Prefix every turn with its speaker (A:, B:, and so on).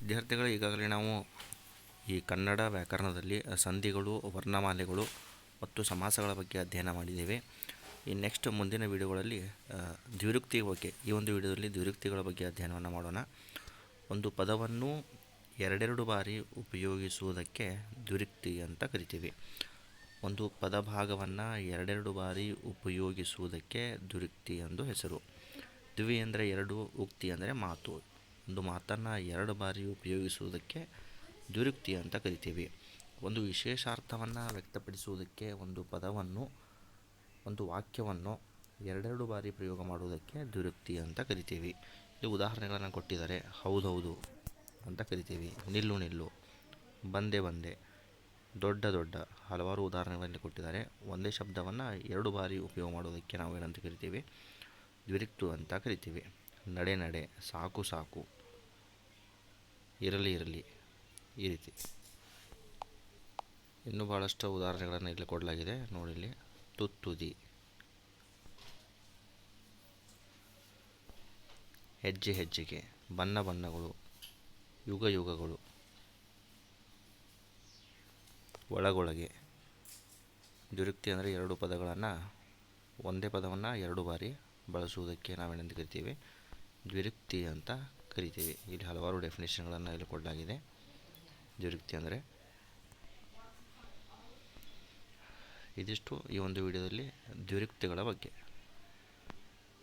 A: ವಿದ್ಯಾರ್ಥಿಗಳು ಈಗಾಗಲೇ ನಾವು ಈ ಕನ್ನಡ ವ್ಯಾಕರಣದಲ್ಲಿ ಸಂಧಿಗಳು, ವರ್ಣಮಾಲೆಗಳು ಮತ್ತು ಸಮಾಸಗಳ ಬಗ್ಗೆ ಅಧ್ಯಯನ ಮಾಡಿದ್ದೇವೆ. ಈ ನೆಕ್ಸ್ಟ್ ಮುಂದಿನ ವಿಡಿಯೋಗಳಲ್ಲಿ ದ್ವಿರುಕ್ತಿ ಬಗ್ಗೆ, ಈ ಒಂದು ವಿಡಿಯೋದಲ್ಲಿ ದ್ವಿರುಕ್ತಿಗಳ ಬಗ್ಗೆ ಅಧ್ಯಯನವನ್ನು ಮಾಡೋಣ. ಒಂದು ಪದವನ್ನು ಎರಡೆರಡು ಬಾರಿ ಉಪಯೋಗಿಸುವುದಕ್ಕೆ ದ್ವಿರುಕ್ತಿ ಅಂತ ಕರಿತೀವಿ. ಒಂದು ಪದಭಾಗವನ್ನು ಎರಡೆರಡು ಬಾರಿ ಉಪಯೋಗಿಸುವುದಕ್ಕೆ ದ್ವಿರುಕ್ತಿ ಎಂದು ಹೆಸರು. ದ್ವಿ ಅಂದರೆ ಎರಡು, ಉಕ್ತಿ ಅಂದರೆ ಮಾತು. ಒಂದು ಮಾತನ್ನು ಎರಡು ಬಾರಿ ಉಪಯೋಗಿಸುವುದಕ್ಕೆ ದ್ವಿರುಕ್ತಿ ಅಂತ ಕರಿತೀವಿ. ಒಂದು ವಿಶೇಷಾರ್ಥವನ್ನು ವ್ಯಕ್ತಪಡಿಸುವುದಕ್ಕೆ, ಒಂದು ಪದವನ್ನು, ಒಂದು ವಾಕ್ಯವನ್ನು ಎರಡೆರಡು ಬಾರಿ ಪ್ರಯೋಗ ಮಾಡುವುದಕ್ಕೆ ದ್ವಿರುಕ್ತಿ ಅಂತ ಕರಿತೀವಿ. ಇಲ್ಲಿ ಉದಾಹರಣೆಗಳನ್ನು ಕೊಟ್ಟಿದ್ದಾರೆ. ಹೌದೌದು ಅಂತ ಕರಿತೀವಿ. ನಿಲ್ಲು ನಿಲ್ಲು, ಬಂದೆ ಬಂದೆ, ದೊಡ್ಡ ದೊಡ್ಡ ಹಲವಾರು ಉದಾಹರಣೆಗಳಲ್ಲಿ ಕೊಟ್ಟಿದ್ದಾರೆ. ಒಂದೇ ಶಬ್ದವನ್ನು ಎರಡು ಬಾರಿ ಉಪಯೋಗ ಮಾಡೋದಕ್ಕೆ ನಾವು ಏನಂತ ಕರಿತೀವಿ? ದ್ವಿರಿಕ್ತು ಅಂತ ಕರಿತೀವಿ. ನಡೆ ನಡೆ, ಸಾಕು ಸಾಕು ಇರಲಿ ಇರಲಿ. ಈ ರೀತಿ. ಇನ್ನೂ ಭಾಳಷ್ಟು ಉದಾಹರಣೆಗಳನ್ನು ಇಲ್ಲಿ ಕೊಡಲಾಗಿದೆ. ನೋಡಿ ಇಲ್ಲಿ. ತುತ್ತುದಿ. ಹೆಜ್ಜೆ ಹೆಜ್ಜೆಗೆ. ಬಣ್ಣ ಬಣ್ಣಗಳು. ಯುಗ ಯುಗಗಳು. ಒಳಗೊಳಗೆ. ದುರುಕ್ತಿ ಅಂದರೆ ಎರಡು ಪದಗಳನ್ನು ಒಂದೇ ಪದವನ್ನು ಎರಡು ಬಾರಿ ಬಳಸುವುದಕ್ಕೆ ನಾವೇನೆಂದು ಕರಿತೀವಿ ದ್ವಿರುಕ್ತಿ ಅಂತ ಕರಿತೀವಿ ಇಲ್ಲಿ ಹಲವಾರು ಡೆಫಿನೇಷನ್ಗಳನ್ನು ಇಲ್ಲಿ ಕೊಡಲಾಗಿದೆ. ದ್ವಿರುಕ್ತಿ ಅಂದರೆ? ಇದಿಷ್ಟು ಈ ಒಂದು ವಿಡಿಯೋದಲ್ಲಿ ದ್ವಿರುಕ್ತಿಗಳ ಬಗ್ಗೆ.